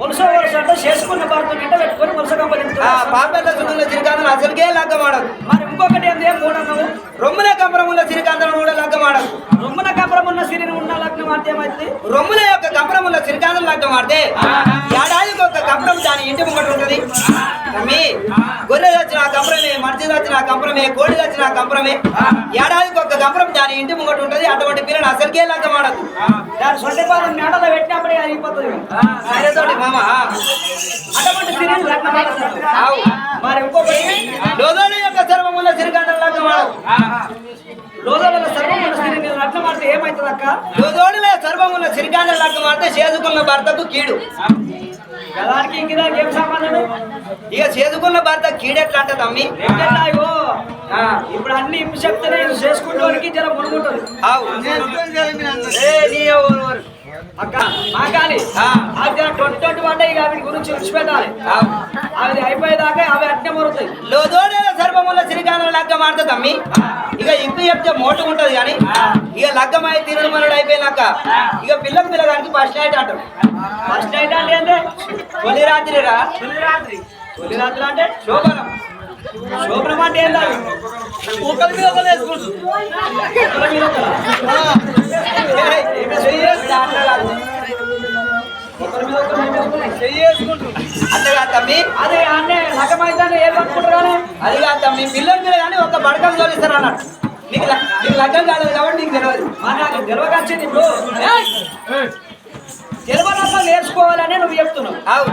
వలస వలస అంటే చేసుకున్న భర్త నింట పెట్టుకొని వలస కంపెనీ చుట్టూ అసలుకే లగ్గమాడదు. మరి ఇంకొకటి ఏంది? ఏం మూడు అన్నావు రొమ్ముల కంపరముల సిరికాంతం కూడా లగ్గమాడదు. రొమ్మన కపరం ఉన్న సిరిని ఉన్న లగ్నం అంటే ఏమైంది? రొమ్ముల యొక్క కంపరముల సిరికాంతం లగ్గమాడితే ఏడాదికి ఒక కంపరం దాని ఇంటి ముంగట ఉంటది. తమ్మి గొర్రె వచ్చిన ఆ కంపరమే మనిషి వచ్చిన ఆ కంపరమే కోడి వచ్చిన ఆ కంపరమే ఏడాదికి ఒక కంపరం దాని ఇంటి ముంగట ఉంటది. అటువంటి పిల్లని అసలుకే లగ్గమాడదు. దాని సొంత పాదం మేడలో పెట్టినప్పుడే అయిపోతుంది. మామ. అటువంటి. ఆవు. మరి ఇంకొకటి యొక్క సర్వముల సిరికాంతం లగ్గమాడదు లోదల సర్వం ఉన్న సిరిని లగ్నం ఆడితే ఏమైతుంది అక్క? లోదోడిలో సర్వముల సిరికాంతం లగ్గమాడితే చేసుకున్న భర్తకు కీడు. దానికి ఇంక దానికి ఏం సంబంధం ఇక చేసుకున్న భర్త కీడెట్లా అంటే తమ్మి ఆ, ఇప్పుడు అన్ని ఇప్పు చెప్తే చేసుకుంటోనికి జర మునుగుంటుంది. అక్క మాకాలి ఆ. అది ట్వంటీ ట్వంటీ పడ్డాయి ఇక వీటి గురించి విడిచిపెట్టాలి. అవి అయిపోయేదాకా అవి అట్నే మరుతాయి లోదోడేల సర్వముల సిరికాంతం లగ్గం ఆడితే తమ్మి. ఇక ఇంత చెప్తే మోటు ఉంటది కానీ ఇక లగ్గమై తిరుమలడు అయిపోయినాక ఇక పిల్లకు పిల్లగానికి ఫస్ట్ నైట్ అంటారు. ఫస్ట్ నైట్ అంటే ఏంటి తొలి రాత్రి రా. తొలి రాత్రి తొలి రాత్రి అంటే శోభనం. శోభనం అంటే ఏంటి? ఒకరి మీద ఒకరు వేసుకుంటారు. మీద మీద అదే అన్నే లగ్గమైతే ఏం అనుకుంటారు కానీ అది కాదు తమ్మి పిల్లలు పిల్లగాని ఒక బడకం తోలిస్తారు అన్నట్టు నీకు నీకు లగ్గం కాలేదు కాబట్టి నీకు తెలియదు నాకు గెలవకొచ్చింది ఇప్పుడు గెలవనప్పుడు నేర్చుకోవాలని నువ్వు చెప్తున్నావు?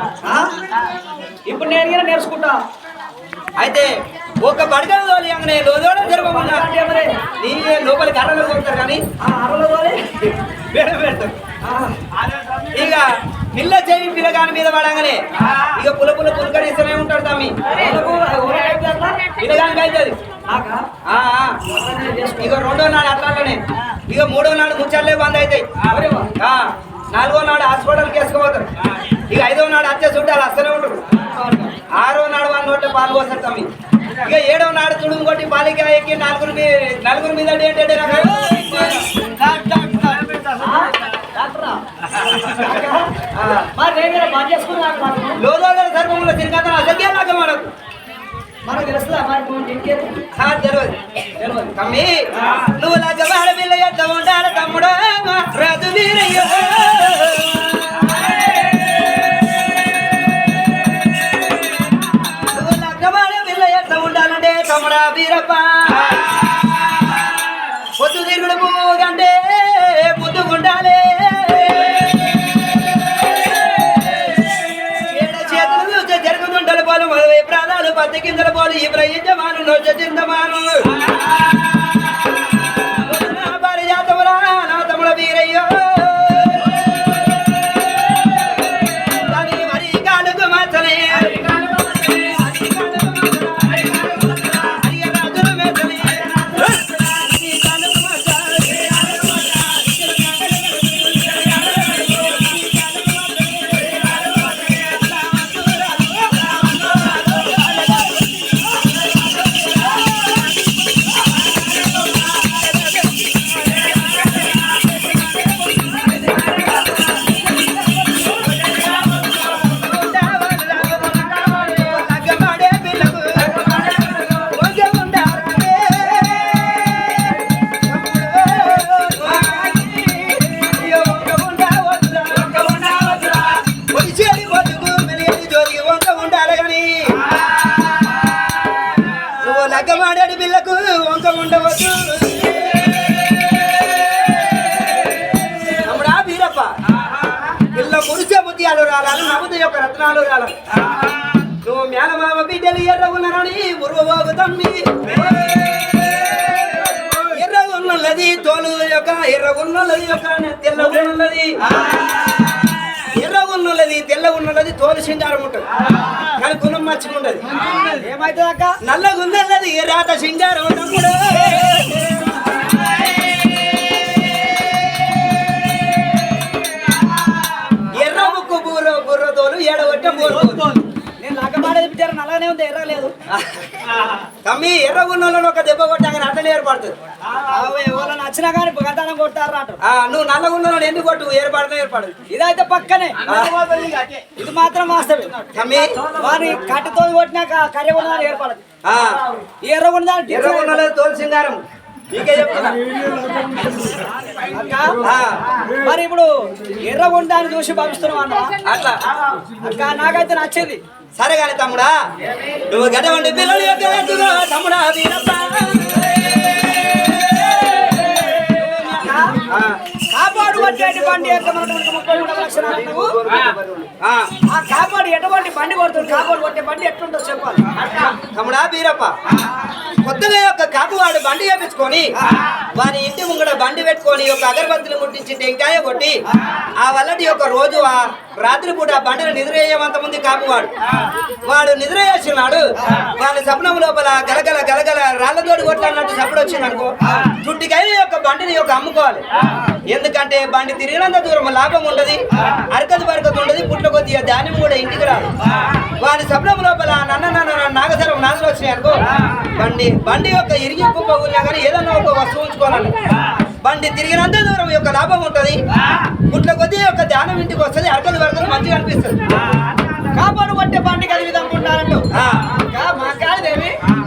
ఇప్పుడు నేను కూడా నేర్చుకుంటా. అయితే ఒక బడకం తోలి అంగనే లోదోడ జరగమన్నా అంటే మరి నీ లోపలికి అరలో కొడతారు కానీ ఆ అరలో తోలి? వేడ పెడతారు. ఆ, ఇక పిల్ల చెయ్యి పిల్లగాని మీద పడంగానే. ఇక పుల పుల పులకరిస్తూనే ఉంటాడు తమ్మి పిల్లగానికి అవుతుంది ఆ. ఇక రెండో నాడు అట్లానే ఇక మూడో నాడు ముచ్చట్లే బంద్ అవుతాయి ఆ, నాలుగో నాడు హాస్పిటల్కి వేసుకోపోతారు. ఇక ఐదో నాడు అత్తే చుట్టాలు వస్తూనే ఉంటారు ఆరో నాడు వాళ్ళ నోట్లో పాలు పోస్తారు తమ్మి ఇక ఏడవ నాడు తుడుము కొట్టి బాలిక ఎక్కి నలుగురు మీ నలుగురు మీద ఏంటంటే ఆ? డాక్టరా? ఆ, లోదోగల సర్వముల తిరిగత అసలుకే లాగా మనకు మనకు తెలుస్తుందా మరి తెలియదు తెలియదు తమ్మి నువ్వు లగ్గవాడ పిల్ల ఉండాలి తమ్ముడు రాజు సమరా తమ్ముడా వీరప్ప. పొద్దు తిరుగుడు పూగంటే ముద్దుకుండాలి ఏడ చేతులు పాలు మరవై ప్రాణాలు పత్తి కిందల పాలు ఈ ప్రయించమాను నోచ చింతమాను రాలాలి నవ్వుత యొక్క రత్నాలు రాలాలి నువ్వు మేనమామ బిడ్డలు ఎర్ర ఉన్నారని ఉరువబాబు తమ్మి. ఎర్ర ఉన్నది తోలు యొక్క ఎర్ర ఉన్నది యొక్క తెల్ల ఉన్నది. ఎర్ర ఉన్నది తెల్ల ఉన్నది తోలు సింగారం ఉంటుంది. కానీ గుణం మంచిగా ఉండదు ఏమైతుంది అక్క నల్లగున్నది రాత సింగారం తమ్ముడు నేను నల్లగానే ఉంది తమ్మి ఎర్రగున్నోళ్ళని ఒక దెబ్బ కొట్టాక అట్లనే ఏర్పడుతుంది. ఎవరైనా కానీ అంటారు నువ్వు నల్లగున్నోళ్ళని ఎందుకు కొట్టు? ఏర్పడతా ఏర్పడదు. ఇదైతే పక్కనే. ఇది మాత్రం వాస్తవం తమ్మి. వారి కట్టతో కొట్టినాక కర్రీ ఉన్నదాన్ని ఏర్పడదు. ఎర్ర ఉన్నదాన్ని ఎర్రగున్నోళ్ళ తోలు సింగారం. మరి ఇప్పుడు ఎర్ర ఉన్నదాన్ని చూసి భావిస్తున్నాం అన్న? అట్లా. అక్క నాకైతే నచ్చింది. సరే కానీ తమ్ముడా నువ్వు గడవండి పిల్లలు తమ్ముడా కాపాడు వచ్చేటి బండి ఎక్కమన్నటువంటి ముప్పై మూడు లక్షణాలు నువ్వు ఆ, ఆ కాపాడు ఎటువంటి బండి కొడుతుంది? కాపాడు కొట్టే బండి ఎట్లుంటో చెప్పాలి. తమ్ముడా వీరప్ప. కొత్తగా యొక్క కాపువాడు బండి చేపించుకొని వాని ఇంటి ముంగడ బండి పెట్టుకొని ఒక అగరబత్తులు ముట్టించి టెంకాయ కొట్టి ఆ వల్లటి యొక్క రోజు ఆ రాత్రి పూట ఆ బండిని నిద్ర చేయమంత ముందు కాపువాడు. వాడు నిద్ర చేస్తున్నాడు వాని సప్నం లోపల గలగల గలగల రాళ్ళతోటి కొట్లాడినట్టు సప్పుడు వచ్చింది అనుకో చుట్టికై యొక్క బండిని యొక్క అమ్ముకోవాలి. ఎందుకంటే బండి తిరిగినంత దూరం లాభం ఉండదు. అరకదు బరకదు ఉండదు. పుట్ల కొద్దిగా ధాన్యం కూడా ఇంటికి రాదు. వాని సప్నం లోపల నన్న నన్న నాగసరం నాదులు వచ్చినాయి అనుకో బండి బండి యొక్క ఇరిగి కుప్ప ఉన్నా కానీ ఏదన్నా ఒక వస్తువు ఉంచుకోవాలండి బండి తిరిగినంత దూరం యొక్క లాభం ఉంటది. పుట్ల కొద్ది యొక్క ధ్యానం ఇంటికి వస్తుంది. అరకదు బరకదు మంచిగా అనిపిస్తుంది. కాపాడు కొట్టే బండి కలిగి అక్క, మా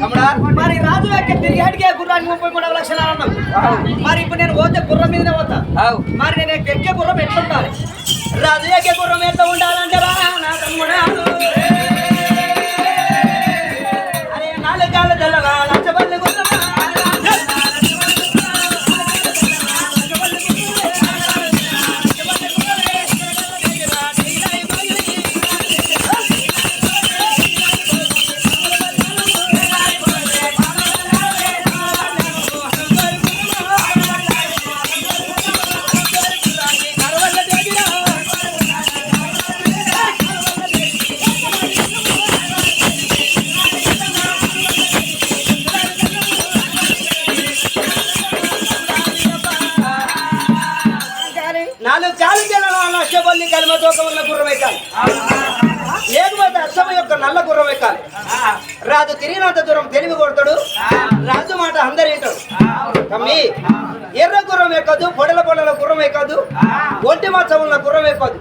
తమ్ముడా. మరి రాజు యొక్క తిరిగాడికే గుర్రానికి ముప్పై మూడు లక్షలు అన్నావు మరి ఇప్పుడు నేను పోతే గుర్రం మీదనే పోతా. మరి నేను ఎక్కే గుర్రం ఎట్లుండాలి? రాజు ఎక్కే గుర్రం ఎంత ఉండాలంటే తోక ఉన్న గుర్రం ఎక్కాలి. లేకపోతే అచ్చమ యొక్క నల్ల గుర్రం ఎక్కాలి. రాజు తిరిగినంత దూరం తెలివి కొడతాడు. రాజు మాట అందరు వింటాడు తమ్మి ఎర్ర గుర్రం ఎక్కదు పొడల పొడల గుర్రం ఎక్కదు ఒంటి మచ్చ ఉన్న గుర్రం ఎక్కదు.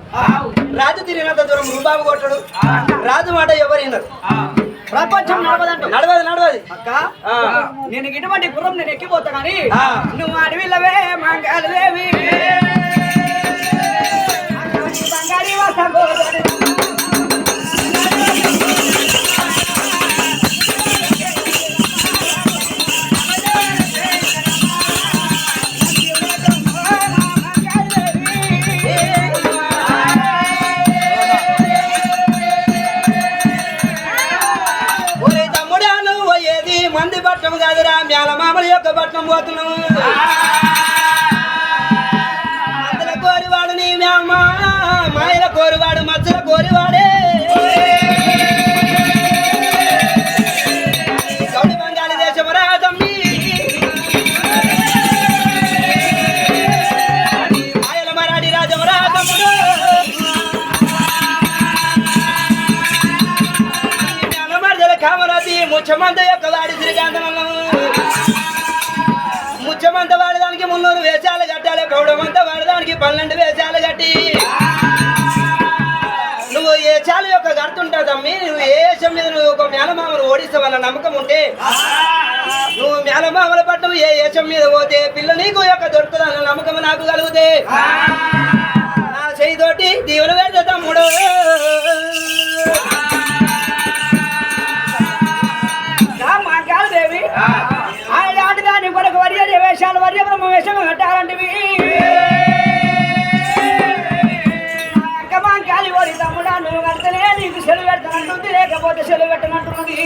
రాజు తిరిగినంత దూరం రుబాబు కొట్టడు. రాజు మాట ఎవరు వినరు. ప్రపంచం నడవదంటూ నడవదు నడవదు. అక్క. నేను ఇటువంటి గుర్రం నేను ఎక్కిపోతా కానీ. నువ్వు అడవిలవే మంగళవేవి పట్టు ఏ వేషం మీద పోతే పిల్ల నీకు యొక్క దొరుకుతుందన్న నమ్మకం నాకు కలుగుతే. నా చేయితోటి దీవెన పెడతా తమ్ముడు. మంగళదేవి ఆనాటి దాని కొరకు వర్య వేషాలు వర్య బ్రహ్మ వేషం కట్టాలంటివి. మంకాలి ఓరి తమ్ముడా నువ్వు కడితేనే నీకు సెలవు పెడతానంటుంది లేకపోతే సెలవు పెట్టనంటున్నది.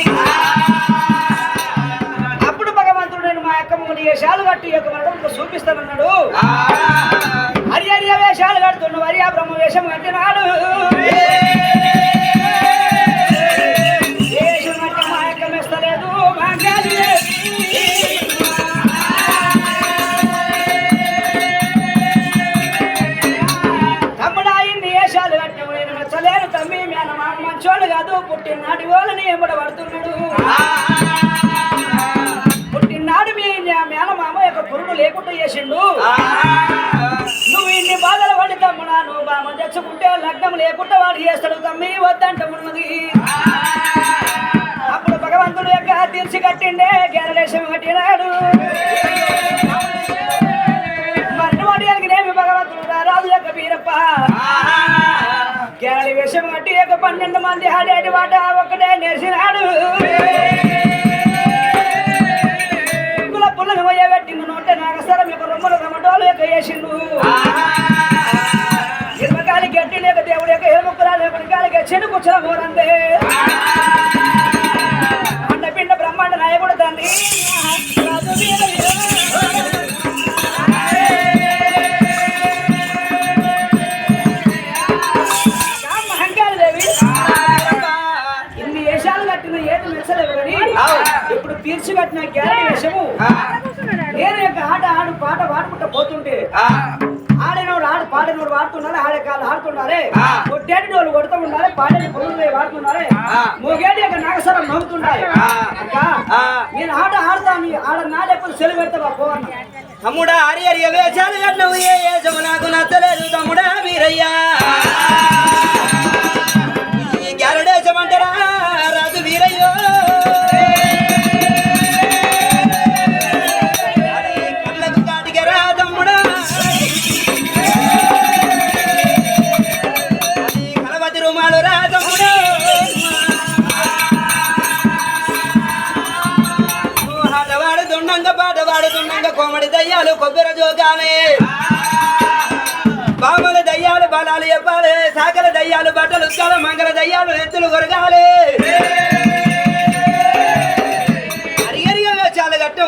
వేషాలు కట్టి యొక్క మరణంతో చూపిస్తానన్నాడు. హరి హరి వేషాలు కడుతున్న వరి ఆ బ్రహ్మ వేషం కట్టినాడు. చేస్తాడు వద్దంట ఉన్నది అప్పుడు భగవంతుడు యొక్క తీర్చి కట్టిండే గేరదేశం కట్టినాడు. మరి అడిగినేమి భగవంతుడు రా రాజు యొక్క వీరప్ప. కేరళ వేషం కట్టి యొక్క పన్నెండు మంది ఆడేటి వాట ఒక్కటే నేర్చినాడు. పుల్ల పుల్లను పోయబెట్టిండు నోట నాగసరం యొక్క రొమ్మలు రమటోలు యొక్క వేసిండు. కూర్చొని పోరందే అండపిండ బ్రహ్మాండ నాయకుడు తండ్రి. ఇన్ని వేషాలు కట్టిన ఏది మెచ్చలేవు కానీ ఇప్పుడు తీర్చి కట్టిన గ్యారెంటీ వేషము. నేను యొక్క ఆట ఆడు పాట పాడుకుంటూ పోతుంటే ఆడినోడు ఆడు పాడినోడు వాడుతుండాలి ఆడే కాళ్ళు ఆడుతుండాలి ఆ. కొట్టేటి వాళ్ళు కొడుతూ ఉండాలి పాడేటి పొలం వాడుతుండాలి. మోగేటి యొక్క నాగసరం నవ్వుతుండాలి. నేను ఆట ఆడతాను ఆడ నాడెప్పుడు సెలవు పెడతావా పోవన్నా. తమ్ముడా హరి హరి వేషాలు కట్టినవు ఏ ఏజము నాకు నచ్చలేదు తమ్ముడా వీరయ్యా.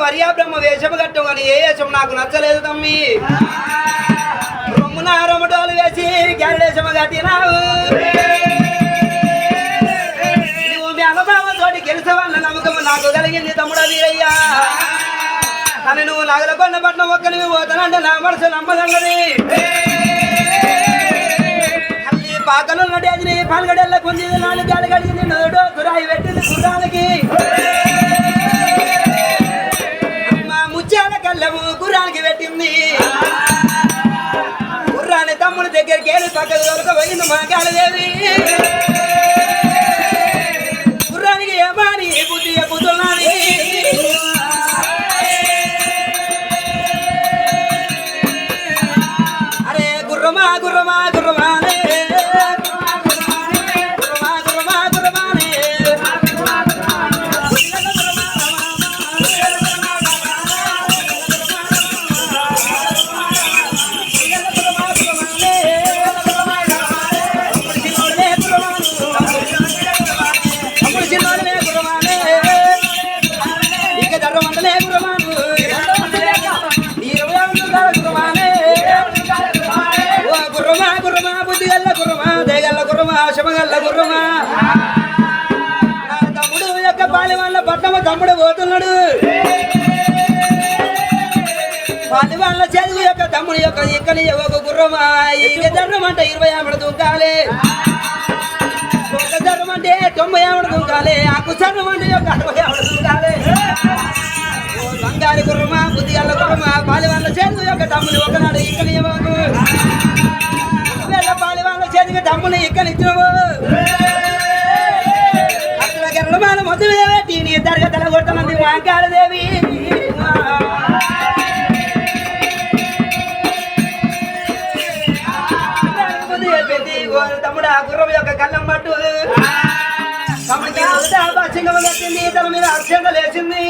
పర్యాబ్రహ్మ బ్రహ్మ వేషము కట్టం అని ఏ వేషం నాకు నచ్చలేదు తమ్మి. రొమ్మున రొమ్మటోలు వేసి గెరడేశము కట్టినావు. నువ్వు మీ నమ్మకం నాకు కలిగింది తమ్ముడు వీరయ్యా. అని నువ్వు నగలకొండ పట్నం ఒక్క పోతానంటే నా మనసు నమ్మదన్నది. పాకలు నడేది పాల్గడెల్ల పొందింది నాలుగు గాలి నోడో కురాయి పెట్టింది గుర్రానికి. இந்த மகாலதேவி యొక్క ఇక్కడి ఒక గుర్రమా ఇక అంటే ఇరవై ఆమెడ దుంకాలి. ఒక అంటే తొంభై ఆమెడ దుంకాలి. ఆ కుసర్వం అంటే యొక్క అరవై ఆమెడ దుంకాలి. బంగారు గుర్రమా బుద్ధిగల్ల గుర్రమా పాలి వాళ్ళ చదువు యొక్క తమ్ముడు ఒకనాడు ఇక్కడి ఇవ్వకు వేళ పాలి వాళ్ళ చేతికి తమ్ముని ఇక్కడ ఇచ్చినవు అక్కడ గర్భమాన మొదలు నీ తరగతల కొట్టమంది వాంకాలదేవి సింగం మీద మీద అత్యంత లేచింది.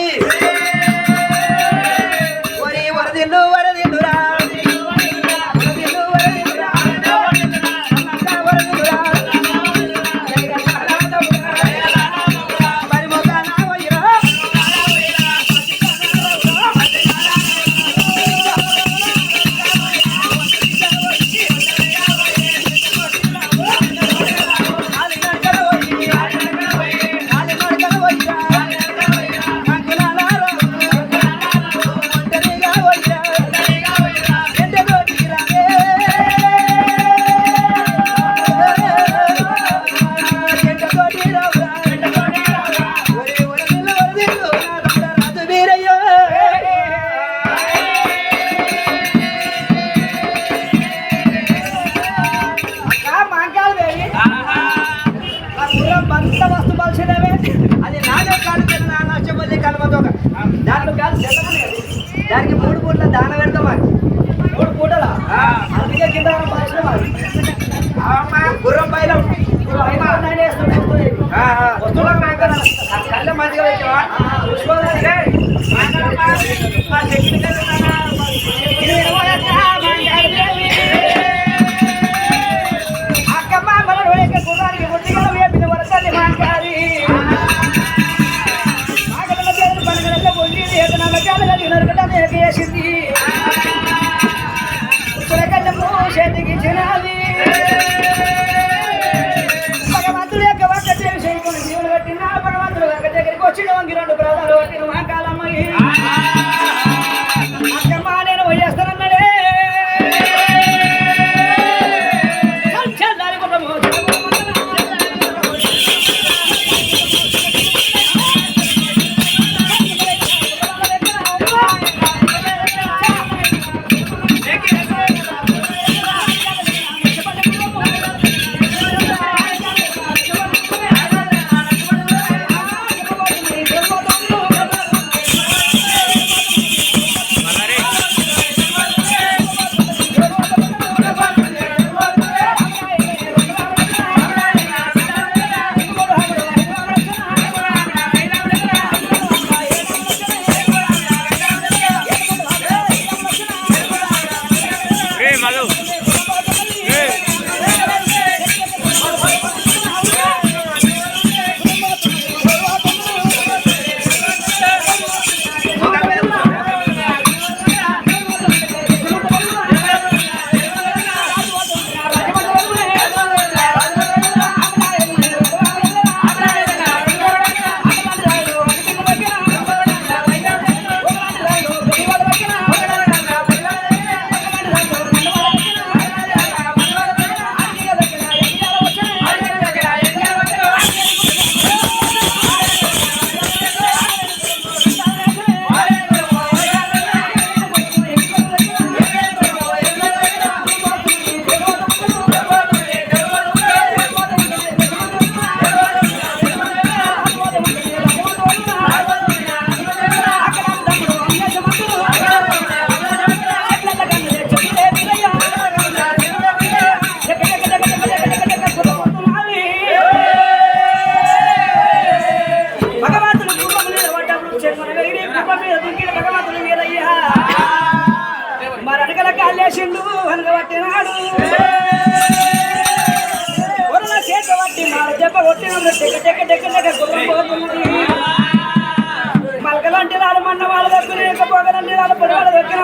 పలకలంటే రాలు మన్న వాళ్ళ దగ్గర పొగలంటే రాలు పని వాళ్ళ దగ్గర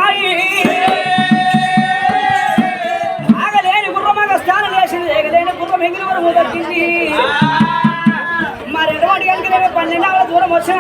ఆగలేని గుర్రమాగా స్నానం చేసింది ఏగలేని గుర్రం ఎంగిలి వరకు దక్కింది మరి ఎటువంటి గంటలే పన్నెండు దూరం వచ్చిన